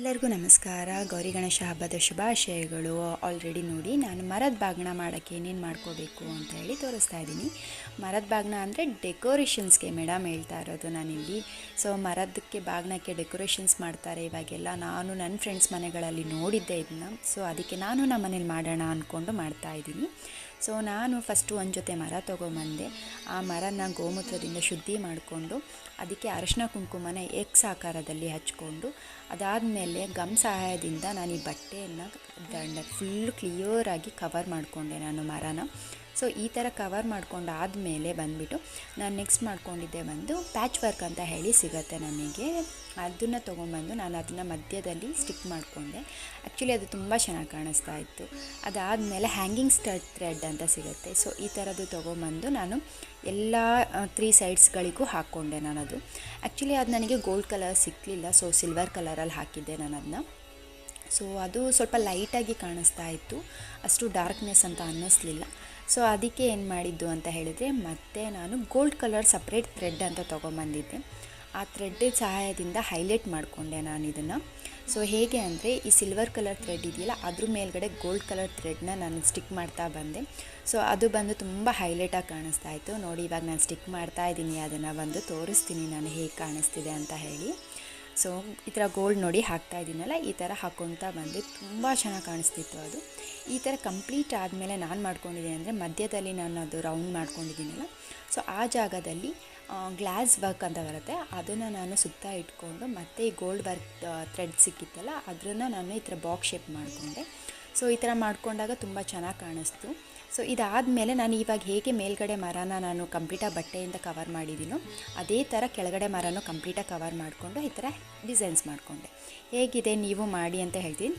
ಎಲ್ಲರಿಗೂ ನಮಸ್ಕಾರ. ಗೌರಿ ಗಣೇಶ ಹಬ್ಬದ ಶುಭಾಶಯಗಳು. ಆಲ್ರೆಡಿ ನೋಡಿ ನಾನು ಮರದ ಬಾಗ್ನ ಮಾಡೋಕ್ಕೆ ಏನೇನು ಮಾಡ್ಕೋಬೇಕು ಅಂತ ಹೇಳಿ ತೋರಿಸ್ತಾ ಇದ್ದೀನಿ. ಮರದ ಬಾಗ್ನ ಅಂದರೆ ಡೆಕೋರೇಷನ್ಸ್ಗೆ ಮೇಡಮ್ ಹೇಳ್ತಾ ಇರೋದು ನಾನಿಲ್ಲಿ. ಸೊ ಮರದಕ್ಕೆ ಬಾಗ್ನಕ್ಕೆ ಡೆಕೋರೇಷನ್ಸ್ ಮಾಡ್ತಾರೆ ಇವಾಗೆಲ್ಲ. ನಾನು ನನ್ನ ಫ್ರೆಂಡ್ಸ್ ಮನೆಗಳಲ್ಲಿ ನೋಡಿದ್ದೆ ಇದನ್ನ ಸೊ ಅದಕ್ಕೆ ನಾನು ನಮ್ಮ ಮನೇಲಿ ಮಾಡೋಣ ಅಂದ್ಕೊಂಡು ಮಾಡ್ತಾ ಇದ್ದೀನಿ. ಸೊ ನಾನು ಫಸ್ಟು ಒಂದು ಜೊತೆ ಮರ ತೊಗೊಂಬಂದೆ. ಆ ಮರನ ಗೋಮೂತ್ರದಿಂದ ಶುದ್ಧಿ ಮಾಡಿಕೊಂಡು, ಅದಕ್ಕೆ ಅರಶಿನ ಕುಂಕುಮನ ಎಕ್ಸ್ ಆಕಾರದಲ್ಲಿ ಹಚ್ಕೊಂಡು, ಅದಾದಮೇಲೆ ಗಮ್ ಸಹಾಯದಿಂದ ನಾನು ಈ ಬಟ್ಟೆಯನ್ನು ಫುಲ್ ಕ್ಲಿಯರಾಗಿ ಕವರ್ ಮಾಡಿಕೊಂಡೆ ನಾನು ಮರನ. ಸೊ ಈ ಥರ ಕವರ್ ಮಾಡ್ಕೊಂಡಾದಮೇಲೆ ಬಂದುಬಿಟ್ಟು ನಾನು ನೆಕ್ಸ್ಟ್ ಮಾಡ್ಕೊಂಡಿದ್ದೆ ಬಂದು ಪ್ಯಾಚ್ ವರ್ಕ್ ಅಂತ ಹೇಳಿ ಸಿಗುತ್ತೆ ನನಗೆ ಅದನ್ನು ತೊಗೊಂಬಂದು ನಾನು ಅದನ್ನು ಮಧ್ಯದಲ್ಲಿ ಸ್ಟಿಕ್ ಮಾಡಿಕೊಂಡೆ. ಆ್ಯಕ್ಚುಲಿ ಅದು ತುಂಬ ಚೆನ್ನಾಗಿ ಕಾಣಿಸ್ತಾ ಇತ್ತು. ಅದಾದಮೇಲೆ ಹ್ಯಾಂಗಿಂಗ್ ಸ್ಟಡ್ ಥ್ರೆಡ್ ಅಂತ ಸಿಗುತ್ತೆ. ಸೊ ಈ ಥರದ್ದು ತೊಗೊಂಬಂದು ನಾನು ಎಲ್ಲ ತ್ರೀ ಸೈಡ್ಸ್ಗಳಿಗೂ ಹಾಕ್ಕೊಂಡೆ ನಾನು ಅದು ಆ್ಯಕ್ಚುಲಿ ಅದು ನನಗೆ ಗೋಲ್ಡ್ ಕಲರ್ ಸಿಕ್ಕಲಿಲ್ಲ ಸೊ ಸಿಲ್ವರ್ ಕಲರಲ್ಲಿ ಹಾಕಿದ್ದೆ ನಾನು ಅದನ್ನ ಸೊ ಅದು ಸ್ವಲ್ಪ ಲೈಟಾಗಿ ಕಾಣಿಸ್ತಾ ಇತ್ತು. ಅಷ್ಟು ಡಾರ್ಕ್ನೆಸ್ ಅಂತ ಅನ್ನಿಸ್ಲಿಲ್ಲ. ಸೊ ಅದಕ್ಕೆ ಏನು ಮಾಡಿದ್ದು ಅಂತ ಹೇಳಿದರೆ, ಮತ್ತೆ ನಾನು ಗೋಲ್ಡ್ ಕಲರ್ ಸಪ್ರೇಟ್ ಥ್ರೆಡ್ ಅಂತ ತೊಗೊಂಬಂದಿದ್ದೆ. ಆ ಥ್ರೆಡ್ ಸಹಾಯದಿಂದ ಹೈಲೈಟ್ ಮಾಡಿಕೊಂಡೆ ನಾನು ಇದನ್ನು. ಸೊ ಹೇಗೆ ಅಂದರೆ, ಈ ಸಿಲ್ವರ್ ಕಲರ್ ಥ್ರೆಡ್ ಇದೆಯಲ್ಲ, ಅದ್ರ ಮೇಲ್ಗಡೆ ಗೋಲ್ಡ್ ಕಲರ್ ಥ್ರೆಡ್ನ ನಾನು ಸ್ಟಿಕ್ ಮಾಡ್ತಾ ಬಂದೆ. ಸೊ ಅದು ಬಂದು ತುಂಬ ಹೈಲೈಟಾಗಿ ಕಾಣಿಸ್ತಾ ಇತ್ತು. ನೋಡಿ, ಇವಾಗ ನಾನು ಸ್ಟಿಕ್ ಮಾಡ್ತಾ ಇದ್ದೀನಿ, ಅದನ್ನು ಬಂದು ತೋರಿಸ್ತೀನಿ ನಾನು ಹೇಗೆ ಕಾಣಿಸ್ತಿದೆ ಅಂತ ಹೇಳಿ. ಸೊ, ಈ ಥರ ಗೋಲ್ಡ್ ನೋಡಿ ಹಾಕ್ತಾ ಇದ್ದೀನಲ್ಲ, ಈ ಥರ ಹಾಕ್ಕೊತಾ ಬಂದೆ. ತುಂಬ ಚೆನ್ನಾಗಿ ಕಾಣಿಸ್ತಿತ್ತು ಅದು. ಈ ಥರ ಕಂಪ್ಲೀಟ್ ಆದಮೇಲೆ ನಾನು ಮಾಡ್ಕೊಂಡಿದ್ದೀನಿ ಅಂದರೆ ಮಧ್ಯದಲ್ಲಿ ನಾನು ಅದು ರೌಂಡ್ ಮಾಡ್ಕೊಂಡಿದ್ದೀನಲ್ಲ, ಸೊ ಆ ಜಾಗದಲ್ಲಿ ಗ್ಲಾಸ್ ವರ್ಕ್ ಅಂತ ಬರುತ್ತೆ. ಅದನ್ನು ನಾನು ಸುತ್ತ ಇಟ್ಕೊಂಡು ಮತ್ತೆ ಈ ಗೋಲ್ಡ್ ವರ್ಕ್ ಥ್ರೆಡ್ ಸಿಕ್ಕಿತ್ತಲ್ಲ ಅದನ್ನು ನಾನು ಈ ಥರ ಬಾಕ್ಸ್ ಶೇಪ್ ಮಾಡಿಕೊಂಡೆ. ಸೊ, ಈ ಥರ ಮಾಡ್ಕೊಂಡಾಗ ತುಂಬ ಚೆನ್ನಾಗಿ ಕಾಣಿಸ್ತು. ಸೊ ಇದಾದಮೇಲೆ ನಾನು ಇವಾಗ ಹೇಗೆ ಮೇಲ್ಗಡೆ ಮರನ ನಾನು ಕಂಪ್ಲೀಟಾಗಿ ಬಟ್ಟೆಯಿಂದ ಕವರ್ ಮಾಡಿದ್ದೀನೋ ಅದೇ ಥರ ಕೆಳಗಡೆ ಮರನೂ ಕಂಪ್ಲೀಟಾಗಿ ಕವರ್ ಮಾಡಿಕೊಂಡು ಈ ಥರ ಡಿಸೈನ್ಸ್ ಮಾಡಿಕೊಂಡೆ. ಹೇಗಿದೆ? ನೀವು ಮಾಡಿ ಅಂತ ಹೇಳ್ತೀನಿ.